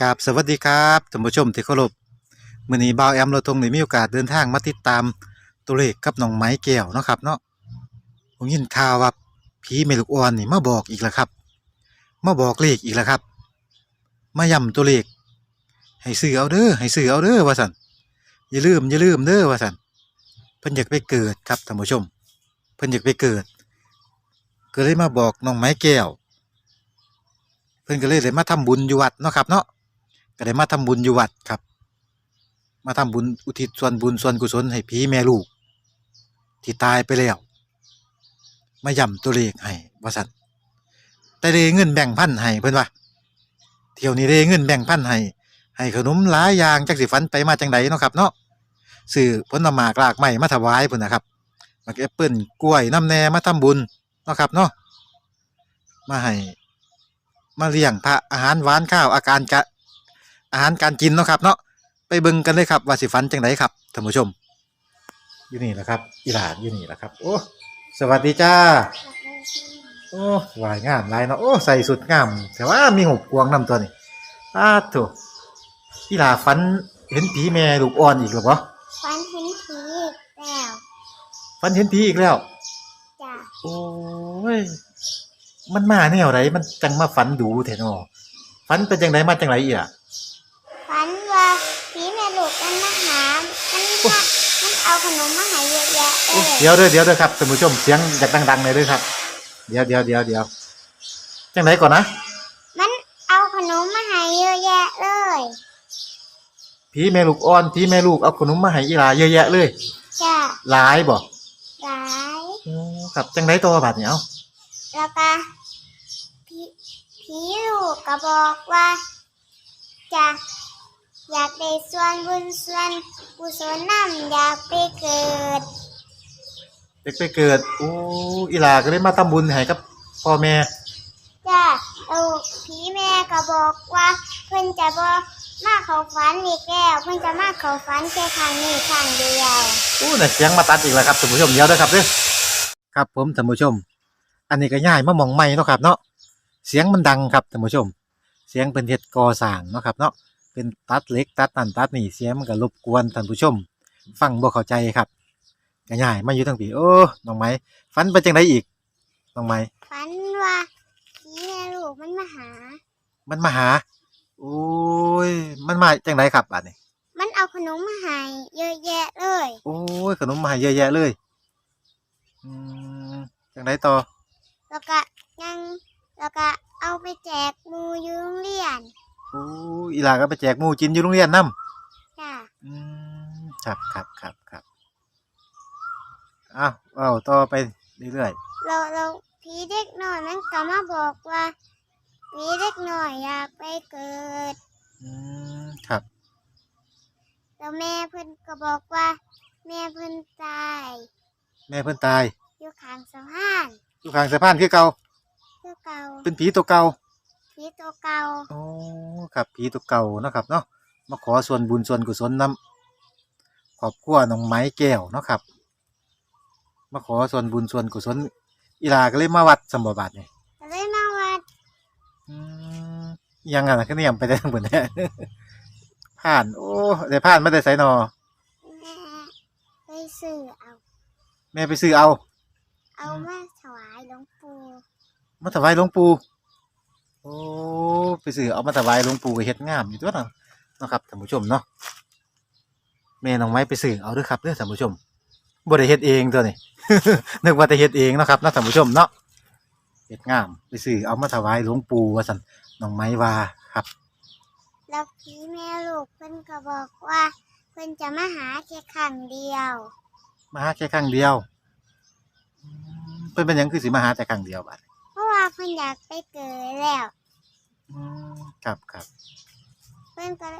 กราบสวัสดีครับท่านผู้ชมที่เคารพมื้อนี้บ่าวแอมเราทงได้มีโอกาสเดินทางมาติดตามตัวเลขกับน้องไม้แก้วเนาะครับเนาะผมยินข่าวว่าผีเมลูกอ่อนนี่มาบอกอีกแล้วครับ มาบอกเลขอีกแล้วครับ มาย้ำตัวเลข ให้ซื้อเอาเด้อให้ซื้อเอาเด้อว่าซั่นอย่าลืมอย่าลืมเด้อว่าซั่นเพิ่นอยากไปเกิดครับท่านผู้ชม เพิ่นอยากไปเกิด ก็เลยมาบอกน้องไม้แก้ว เพิ่นก็เลยได้มาทำบุญอยู่วัดเนาะครับเนาะ ก็ได้มาทำบุญอยู่วัดครับ มาทำบุญอุทิศส่วนบุญส่วนกุศลให้ผีแม่ลูก ที่ตายไปแล้วมาย่ำตัวเลขให้ว่าสันแต่ได้เงินแบ่งพันให้เพิ่อนว่าเที่ยวนี้ได้เงินแบ่งพันให้ให้ขนมหลายอย่างจักสิฟันไปมาจังไดเนาะครับเนาะซื้อผลไม้กลากไม้มาถวายเพิ่อนนะครับมักแอปเปิ้ลกล้วยน้ำแน่มาทำบุญเนาะครับเนาะมาให้มาเลี้ยงพระอาหารหวานข้าวอาการกะ อาหารการกินเนาะครับเนาะไปเบิ่งกันเลยครับว่าสิฟันจังไดครับท่านผู้ชม อยู่นี่แหละครับ อีหลานอยู่นี่แหละครับ โอ้สวัสดีจ้า โอ้วายงามหลายเนาะโอ้ใส่สุดงาม แต่ว่ามีหุบกวางนำตัวนี่อ้าโถอีหลาฟันเห็นผีแม่ลูกอ่อนอีกหรอปะฟันเห็นผีอีกแล้วฟันเห็นผีอีกแล้วจ้ะโอ้ยมันมาแนวไรมันจังมาฝันดูแท้เนาะฝันเป็นจังไดมาจังไรอีอะฟัน ว่าผีแม่ลูกมันมาหา มันมามันเอาขนมมาให้เยอะแยะเลโอ้ยเดี๋ยวเด้อเดี๋ยวเด้อครับท่านผู้ชมเสียงอยากดังๆเลยเด้อครับ เดี๋ยวเดี๋ยวเดี๋ยวเดี๋ยวจังไดก่อนนะมันเอาขนมมาให้เยอะแยะเลยผีแม่ลูกอ่อนผีแม่ลูกเอาขนมมาให้อีหลาเยอะแยะเลย จ้ะหลายบ่หลายโอ้ครับจังไดต่อบัดนี้เอ้าแล้วก็ผีผีลูกก็บอกว่าจะ อยากได้ส่วนบุญส่วนกุศลนำอยากไปเกิด เด็กไปเกิดโอ้อีหลาก็เลยมาทำบุญให้กับพ่อแม่จ้ะเอาผีแม่ก็บอกว่า เพิ่นจะบอกมาเขาฝันอีกแล้วเพิ่นจะมาเขาฝันแค่ครั้งนี้ครั้งเดียวโอ้น่ะเสียงมาตัดอีกแล้วครับท่านผู้ชมเดี๋ยวเด้อครับเด้อครับผมท่านผู้ชม อันนี้ก็ง่ายมามองใหม่เนาะครับเนาะเสียงมันดังครับท่านผู้ชม เสียงเป็นเฮ็ดก่อสร้างเนาะครับเนาะ เป็นตัดเหล็กตัดนั่นตัดนี่เสียงมันก็รบกวนท่านผู้ชม ฟังบ่เข้าใจครับก็ง่ายมาอยู่ทั้งปีโอ้น้องไม้ฝันไปจังไดอีกน้องไม้ฝันว่าผีแม่ลูกมันมาหา มันมาหา โอ้ย มันมาจังไดครับอันนี้ มันเอาขนมมาให้เยอะแยะเลย โอ้ยขนมมาให้เยอะแยะเลยอืมจังไดต่อแล้วก็ยังแล้วก็เอาไปแจกหมูอยูโรงเรียน โอ้ยอีหลาก็ไปแจกหมู่กินอยู่โรงเรียนนํจ้ะอืมครับครับครับครับอ้าวเอาต่อไปเรื่อยเราเราผีเด็กน้อยมันก็มาบอกว่าผีเด็กน้อยอยากไปเกิด ๆอืมครับ แล้วแม่เพิ่นก็บอกว่า แม่เพิ่นตายแม่เพิ่นตายอยู่ข้างสะพานอยู่ข้างสะพานคือเก่าคือเก่าเป็นผีตัวเก่า ผีตัวเก่าโอ้ครับผีตัวเก่าเนาะครับเนาะมาขอส่วนบุญส่วนกุศลนำขอบครัวน้องไม้แก้วเนาะครับ มาขอส่วนบุญส่วนกุศลอีหลาก็เลยมาวัดสมบัตินี่ก็เลยมาวัดอืมอิหยังไงนะก็เนี่ยไปได้ทั้งหมดเนี่ยผ่านโอ้ได้ผ่านมาได้ไสนอแม่ไปซื้อเอา แม่ไปซื้อเอา เอามาถวายหลวงปู่มาถวายหลวงปู่ โอ้ไปซื้อเอามาถวายหลวงปู่ก็เฮ็ดงามอยู่ตัวเนาะเนาะครับท่านผู้ชมเนาะแม่น้องไม้ไปซื้อเอาเด้อครับเด้อท่านผู้ชมบ่ได้เฮ็ดเองตัวนี้นึกว่าจะเฮ็ดเองเนาะครับเนาะท่านผู้ชมเนาะเฮ็ดงาม ไปซื้อเอามาถวายหลวงปู่ว่าซั่นน้องไม้ว่าครับ แล้วผีแม่ลูกเพิ่นก็บอกว่าเพิ่นจะมาหาแค่ครั้งเดียว มาหาแค่ครั้งเดียวอืมเพิ่นเป็นหยังคือสิมาหาแต่ครั้งเดียวบัดเพราะว่า เพิ่นอยากไปเกิดแล้ว อืมครับครับเพิ่นก็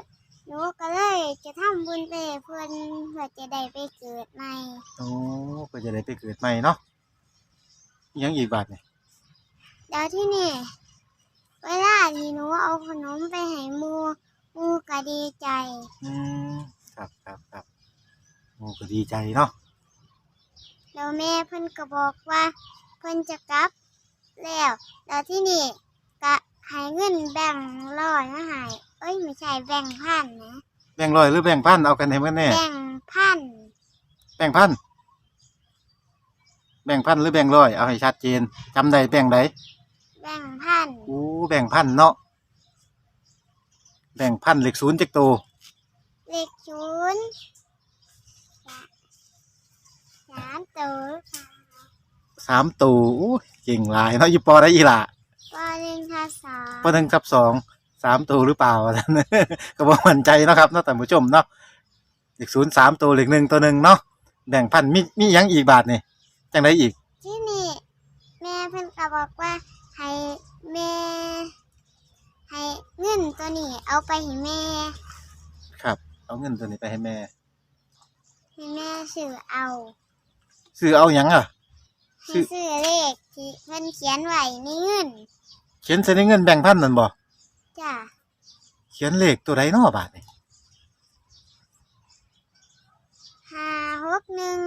หนูก็เลยจะทำบุญไปให้เพิ่นเพื่อจะได้ไปเกิดใหม่ โอ้เพื่อจะได้ไปเกิดใหม่เนาะอิหยังอีกบาทเนี่ยแล้วที่นี่เวลาที่หนูเอาขนมไปให้หมูหมูก็ดีใจ อืมครับครับครับโอ้ก็ดีใจเนาะแล้วแม่เพิ่นก็บอกว่า เพิ่นจะกลับ แล้วแล้วที่นี่ก็ให้เงินแบ่งค์ร้อยมาให้เอ้ยไม่ใช่แบ่งพันนะแบ่งร้อยหรือแบ่งพันเอากันให้มันแน่แบ่งพันแบ่งพันแบ่งพันหรือแบ่งร้อยเอาให้ชัดเจนจำได้แบ่งใดแบ่งพันอู้แบ่งพันเนาะแบ่งพันเลขศูนย์จักโตวเลขศูนย์สามตัวค่ะสามตัวอู้ เก่งหลายเนาะอยู่ปอได้อีหล่ะปหนึ่งค่ะสองปอหนึ่งทับสองสามตัวหรือเปล่าท่านก็บ่มั่นใจเนาะครับเนาะท่านผู้ชมเนาะเลขศูนย์สามตัวเลขหนึ่งตัวหนึ่งเนาะแบ่งพันมีมีหยังอีกบาทนี่จังไดอีก ที่นี่ แม่เพิ่นก็บอกว่าให้แม่ให้เงินตัวนี้เอาไปให้แม่ ครับ เอาเงินตัวนี้ไปให้แม่ให้แม่ซื้อเอาซื้อเอาหยังอะซื้ ให้อซื้อเลขที่เพิ่นเขียนไว้ในเงินเขียนใส่ในเงินแบ่งพันนั่นบ่จ้ะเขียนเลขตัวใดเนาะบาทนี่ห้าหกหนึ่ง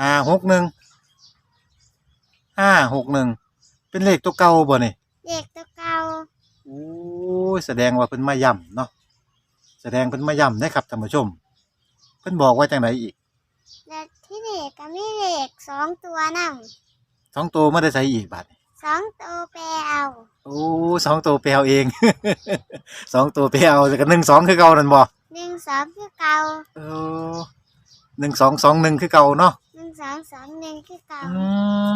ห้าหกหนึ่งห้าหกหนึ่งเป็นเลขตัวเก่าบ่นี่เลขตัวเก่าโอ้ยแสดงว่าเพิ่นมาย่ำเนาะแสดงเพิ่นมาย่ำนะครับท่านผู้ชม เพิ่นบอกว่าจังไดอีกและที่เลข ก็มีเลขสองตัวนำสองตัวไม่ได้ใส่อีกบาทนี่สองตัวแปลเอาโอ้สองตัวไปเอาเอง สองตัวไปเอาแต่ก็หนึ่งสองคือเก่านั่นบ่หนึ่งสองคือเก่าเออหนึ่งสองสองหนึ่งคือเก่าเนาะหนึ่งสองสองหนึ่งคือเก่าอืม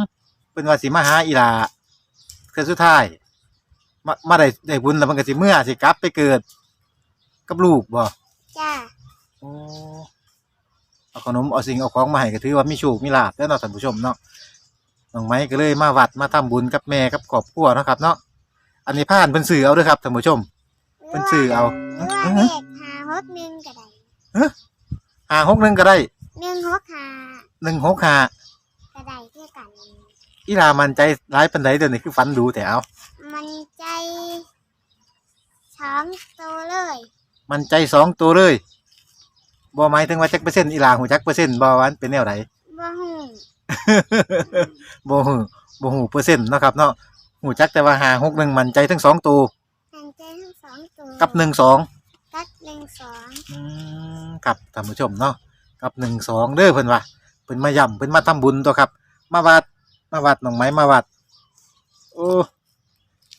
เป็นว่าสิมาหาอีหลาคือสุดท้ายมามาได้ได้บุญแล้วมันก็สิเมื่อสิกลับไปเกิด กับลูกบ่จ้ะโอ้ เอาขนมเอาสิ่งเอาของมาให้ก็ถือว่ามีโชคมีลาภแล้วเนาะท่านผู้ชมเนาะน้องไม้ก็เลยมาวัดมาทำบุญกับแม่กับครอบครัวเนาะครับ เนาะอันนี้ผ่านเพิ่นสื่อเอาเด้อครับท่านผู้ชม เพิ่นซื้อเอาหรือว่าอือเลฮึขห้าหกหนึ่งก็ได้หาหกหนึ่งก็ได้หนึ่งหกห้าหนึ่งหกหาก็ได้คือกัน อีหลามันใจร้ายปันใดเดี๋ยวนี้คือฝันดูแต่เอามันใจสองตัวเลย มันใจสองตัวเลย บ่หมายถึงว่าจักเปอร์เซ็นต์อีหลาหูจักเปอร์เซ็นต์บ่วามันเป็นแนวไหน บ่หูบ่ฮู้บ่ฮู้เปอร์เซ็นต์เนาะครับเนาะหูจักแต่ว่าหาหกหนึ่งมันใจทั้งสองตัวมันใจทั้งสองตัวกับหนึ่งสองกับหนึ่งสองอืมครับท่านผู้ชมเนาะกับหนึ่งสองเด้อเพิ่นว่าเพิ่นมาย่ำเพิ่นมาทำบุญตัวครับ มาวัดมาวัดหนองไม้มาวัด โอ้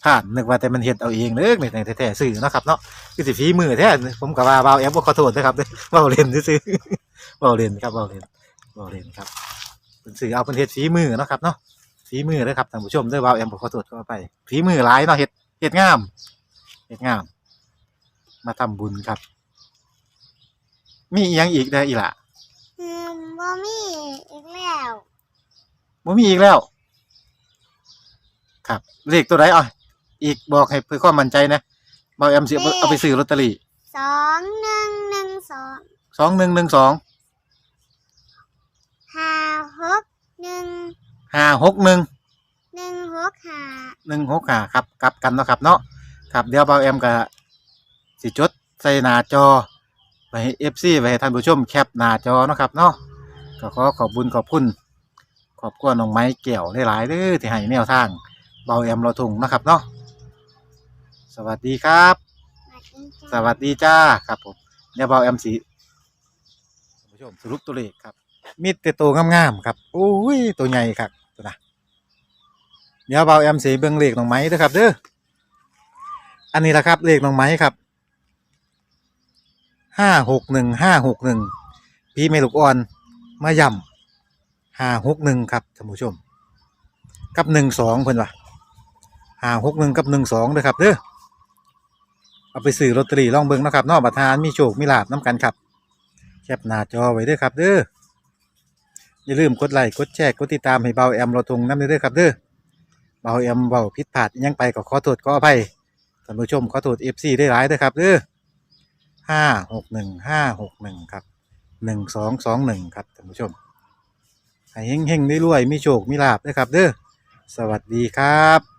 ผ่านนึกว่าแต่มันเฮ็ดเอาเองเด้อนี่แท้ๆซื่อเนาะครับเนาะคือสิฝีมือแท้ผมก็ว่าบ่าวแอปบ่ขอโทษนะครับเด้อเว้าเล่นซื่อๆเว้าเล่นครับเว้าเล่นเว้าเล่นครับเพิ่นสื่อเอาเพิ่นเฮ็ดฝีมือเนาะครับเนาะฝีมือเด้อครับท่านผู้ชมเด้อบ่าวแอมบ่ขอโทษก็ไปฝีมือหลายเนาะเฮ็ดเฮ็ดงามเฮ็ดงาม มาทำบุญครับ มีอีกยังอีกเด้ออีหล่ะอืมบ่มีอีกแล้วบ่มีอีกแล้ว ครับเลขตัวไหนอะ อีกบอกให้เพื่อความมั่นใจนะบ่าวแอมสิเอาเอาไปซื้อลอตเตอรี่สองหนึ่งหนึ่งสองสองหนึ่งหนึ่งสองห้าหกหนึ่งห้าหกหนึ่งหนึ่งหกห้าหนึ่งหกห้าครับกลับกันเนาะครับเนาะครับเดี๋ยวบ่าวแอมก็สิจดใส่หน้าจอไปให้เอฟซีไปให้ท่านผู้ชมแคปหน้าจอเนาะครับเนาะก็ขอขอบบุญขอบคุณขอบคุณน้องไม้แก้วหลายๆเด้อที่ให้แนวทางเบาแอมเราทงเนาะครับเนาะ สวัสดีครับสวัสดีจ้าสวัสดีจ้าครับผมเดี๋ยวเบาแอมสีท่านผู้ชมสรุปตัวเลขครับมีแต่ตัวงามๆครับโอ้ยตัวใหญ่ครับตัวนะเดี๋ยวเบาแอมสีเบิ้งเลขน้องไม้เด้อครับเด้ออันนี้แหละครับเลขน้องไม้ครับห้าหกหนึ่งห้าหกหนึ่งพี่เมลูกอ่อนมาย่ำห้าหกหนึ่งครับท่านผู้ชม กับหนึ่งสองเพิ่นว่าห้าหกหนึ่งกับหนึ่งสองเด้อครับเด้อ เอาไปซื้อลอตเตอรี่ลองเบิ่งนะครับนอกประธานมีโชคมีลาบน้ำกันครับ แคปหน้าจอไว้ด้อครับเด้ออย่าลืมกดไลค์กดแชร์กดติดตามให้เบาแอมเราทงน้ำเด้อครับเด้อเบาแอมเบาผิดพลาดยังไปก็ขอโทษขออภัยท่านผู้ชมขอโทษเอฟซีได้หลายเด้อครับเด้อห้าหกหนึ่งห้าหกหนึ่งครับหนึ่งสองสองหนึ่งครับท่านผู้ชมให้เฮงๆได้รวยมีโชคมีลาบเด้ครับเด้อสวัสดีครับ